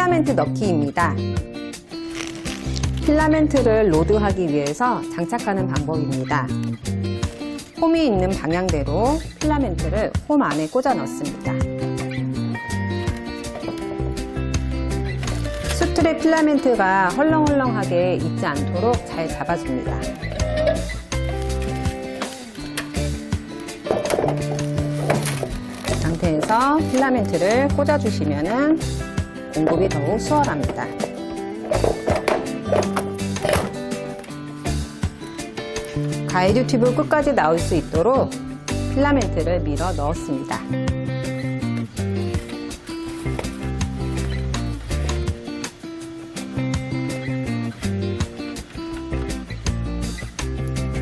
필라멘트 넣기입니다. 필라멘트를 로드하기 위해서 장착하는 방법입니다. 홈이 있는 방향대로 필라멘트를 홈 안에 꽂아 넣습니다. 수틀의 필라멘트가 헐렁헐렁하게 있지 않도록 잘 잡아줍니다. 이 상태에서 필라멘트를 꽂아주시면 공급이 더욱 수월합니다. 가이드 튜브 끝까지 나올 수 있도록 필라멘트를 밀어 넣었습니다.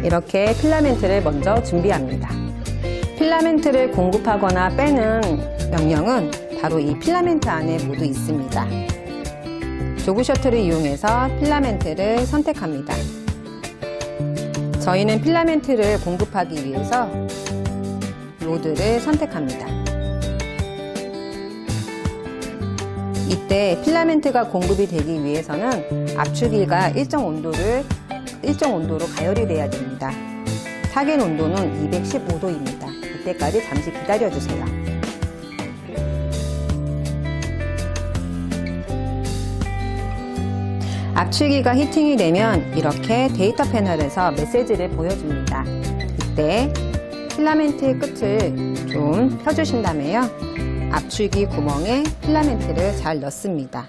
이렇게 필라멘트를 먼저 준비합니다. 필라멘트를 공급하거나 빼는 명령은 바로 이 필라멘트 안에 모두 있습니다. 조그 셔틀을 이용해서 필라멘트를 선택합니다. 저희는 필라멘트를 공급하기 위해서 로드를 선택합니다. 이때 필라멘트가 공급이 되기 위해서는 압축기가 일정 온도를 일정 온도로 가열이 돼야 됩니다. 타겟 온도는 215도입니다. 이때까지 잠시 기다려 주세요. 압축기가 히팅이 되면 이렇게 데이터 패널에서 메시지를 보여줍니다. 이때 필라멘트의 끝을 좀 펴주신 다음에요. 압축기 구멍에 필라멘트를 잘 넣습니다.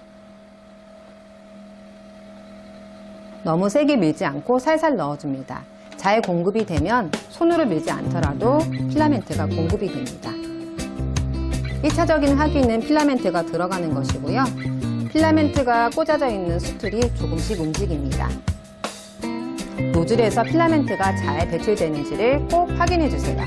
너무 세게 밀지 않고 살살 넣어줍니다. 잘 공급이 되면 손으로 밀지 않더라도 필라멘트가 공급이 됩니다. 1차적인 확인은 필라멘트가 들어가는 것이고요. 필라멘트가 꽂아져 있는 수틀이 조금씩 움직입니다. 노즐에서 필라멘트가 잘 배출되는지를 꼭 확인해 주세요.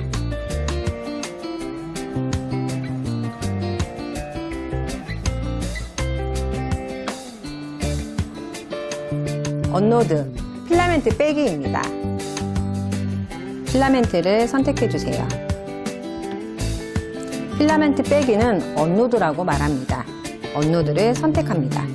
언노드 필라멘트 빼기입니다. 필라멘트를 선택해 주세요. 필라멘트 빼기는 언노드라고 말합니다. 언노드를 선택합니다.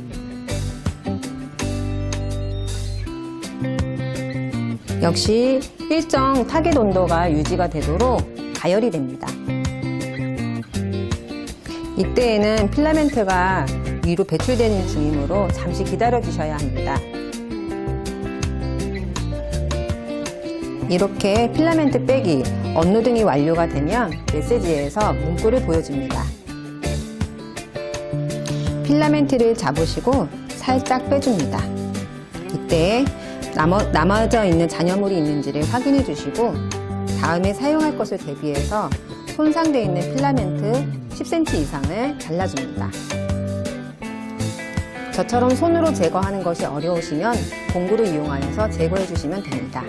역시 일정 타겟 온도가 유지가 되도록 가열이 됩니다. 이때에는 필라멘트가 위로 배출되는 중이므로 잠시 기다려 주셔야 합니다. 이렇게 필라멘트 빼기, 언노딩이 완료가 되면 메시지에서 문구를 보여줍니다. 필라멘트를 잡으시고 살짝 빼줍니다. 이때 남아, 남아져 있는 잔여물이 있는지를 확인해 주시고 다음에 사용할 것을 대비해서 손상되어 있는 필라멘트 10cm 이상을 잘라줍니다. 저처럼 손으로 제거하는 것이 어려우시면 공구를 이용하여서 제거해 주시면 됩니다.